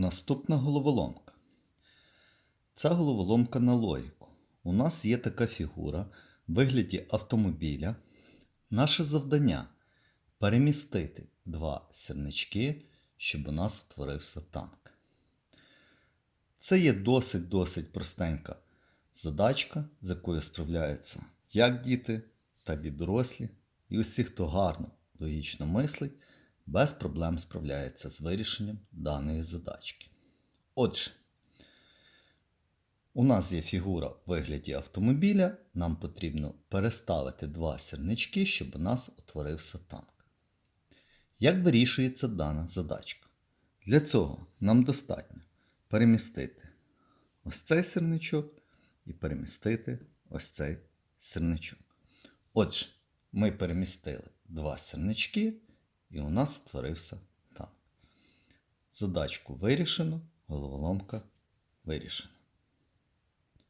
Наступна головоломка. Це головоломка на логіку. У нас є така фігура в вигляді автомобіля. Наше завдання перемістити два сірнички, щоб у нас утворився танк. Це є досить-досить простенька задачка, з якою справляються як діти, так і дорослі. І усі, хто гарно логічно мислить, без проблем справляється з вирішенням даної задачки. Отже, у нас є фігура в вигляді автомобіля. Нам потрібно переставити два сірнички, щоб у нас утворився танк. Як вирішується дана задачка? Для цього нам достатньо перемістити ось цей сірничок і перемістити ось цей сірничок. Отже, ми перемістили два сірнички, і у нас створився танк. Задачку вирішено, головоломка вирішена.